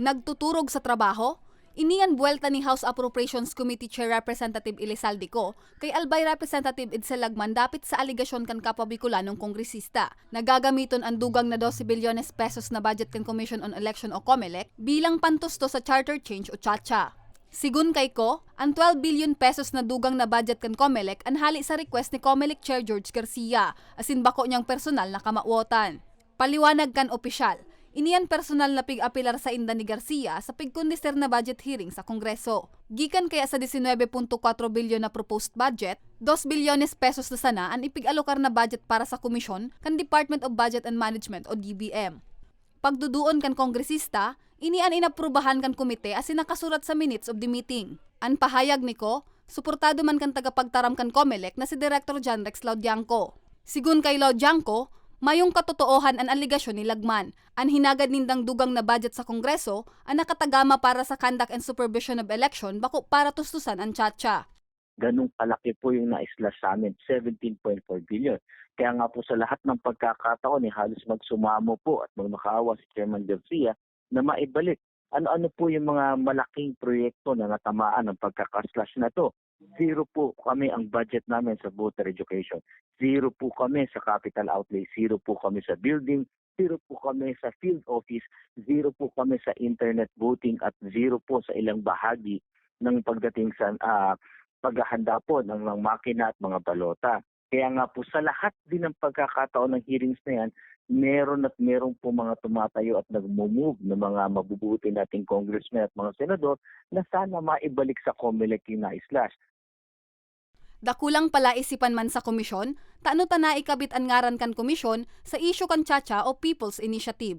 Nagtuturog sa trabaho? Iniyan buwelta ni House Appropriations Committee Chair Representative Elizalde ko kay Albay Representative Edsel Lagman dapit sa aligasyon kan kapabiculanong kongresista. Nagagamiton ang dugang na 12 bilyones pesos na budget kan Commission on Election o COMELEC bilang pantusto sa charter change o CHACHA. Sigun kay ko, ang 12 billion pesos na dugang na budget kan COMELEC ang hali sa request ni COMELEC Chair George Garcia, asin bako niyang personal na kamauotan. Paliwanag kan opisyal, iniyan personal na pig-apilar sa inda ni Garcia sa pigkundister na budget hearing sa Kongreso. Gikan kaya sa 19.4 bilyon na proposed budget, 2 bilyones pesos na sana ang ipig-alokar na budget para sa komisyon kan Department of Budget and Management o DBM. Pagduduon kan kongresista, ini an inaprubahan kan komite asin nakasurat sa minutes of the meeting. An pahayag ni ko, suportado man kan tagapagtaram kan COMELEC na si Director John Rex Laudianco. Sigun kay Laudianco, mayong katotoohan an aligasyon ni Lagman. An hinagad nindang dugang na budget sa Kongreso ang nakatagama para sa conduct and supervision of election bako para tustusan ang chacha. ganung kalaki po yung na-slash sa amin, 17.4 billion. Kaya nga po sa lahat ng pagkakataon, eh, halos magsumamo po at magmakaawa si Chairman Garcia na maibalik. Ano-ano po yung mga malaking proyekto na natamaan ng pagkakaslash na to. Zero po kami ang budget namin sa voter education. Zero po kami sa capital outlay. Zero po kami sa building. Zero po kami sa field office. Zero po kami sa internet voting at zero po sa ilang bahagi ng pagdating sa ah, paghahanda po ng mga makina at mga balota. Kaya nga po sa lahat din ng pagkakataon ng hearings na yan, meron at meron po mga tumatayo at nagmo-move ng mga mabubuti nating congressmen at mga senador na sana maibalik sa COMELEC yung na-slash. Dakulang pala isipan man sa komisyon, taano ta na ikabit ang ngaran kan komisyon sa issue kan chacha o People's Initiative.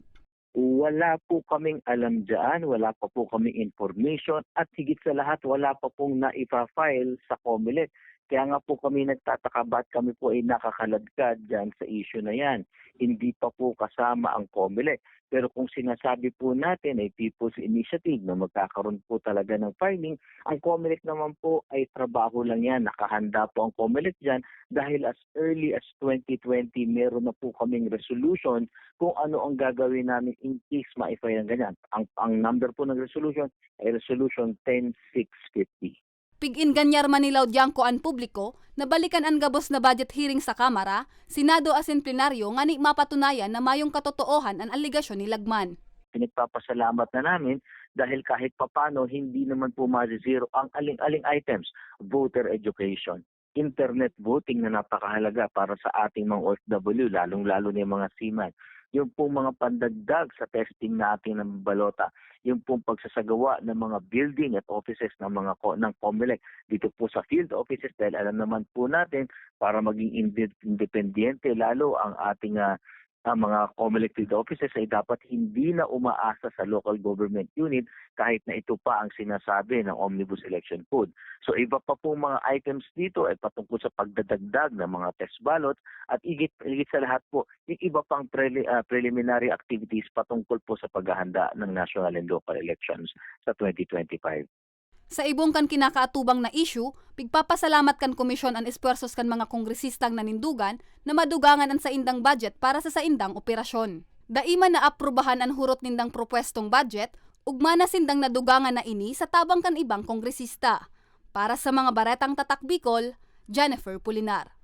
Wala po kaming alam dyan, wala pa po kaming information at higit sa lahat wala pa pong naipa-file sa COMELEC. Kaya nga po kami nagtataka ba't kami po ay nakakaladkad dyan sa issue na yan. Hindi pa po kasama ang COMELEC. Pero kung sinasabi po natin ay People's Initiative na magkakaroon po talaga ng filing, ang COMELEC naman po ay trabaho lang yan. Nakahanda po ang COMELEC dyan dahil as early as 2020 meron na po kaming resolution kung ano ang gagawin namin in case ma-file ang ganyan. Ang, ang number po ng resolution ay resolution 10650. Pig-in ganyar man ni Laudianco an publiko na balikan ang gabos na budget hearing sa Kamara, Senado asin plenaryo nga ni mapatunayan na mayong katotoohan ang aligasyon ni Lagman. Pinagpapasalamat na namin dahil kahit papano hindi naman po ma-zero ang aling-aling items. Voter education, internet voting na napakahalaga para sa ating mga OFW, lalong-lalo na yung mga seaman. Yung pong mga pandagdag sa testing natin ng balota, yung pong pagsasagawa ng mga building at offices ng mga ng COMELEC dito po sa field offices dahil alam naman po natin para maging inde- independiente lalo ang ating ah, ang mga COMELEC offices ay dapat hindi na umaasa sa local government unit kahit na ito pa ang sinasabi ng Omnibus Election Code. So iba pa pong mga items dito ay patungkol sa pagdadagdag ng mga test ballots at igit, igit sa lahat po, yung iba pang preli- ah, preliminary activities patungkol po sa paghahanda ng national and local elections sa 2025. Sa ibong kan kinakaatubang na issue, pigpapasalamat kan komisyon ang espuersos kan mga kongresistang nanindugan na madugangan ang saindang budget para sa saindang operasyon. Daima na aprubahan ang hurot nindang propwestong budget, ugma na sindang nadugangan na ini sa tabang kan ibang kongresista. Para sa mga baretang tatak Bicol, Jennifer Pulinar.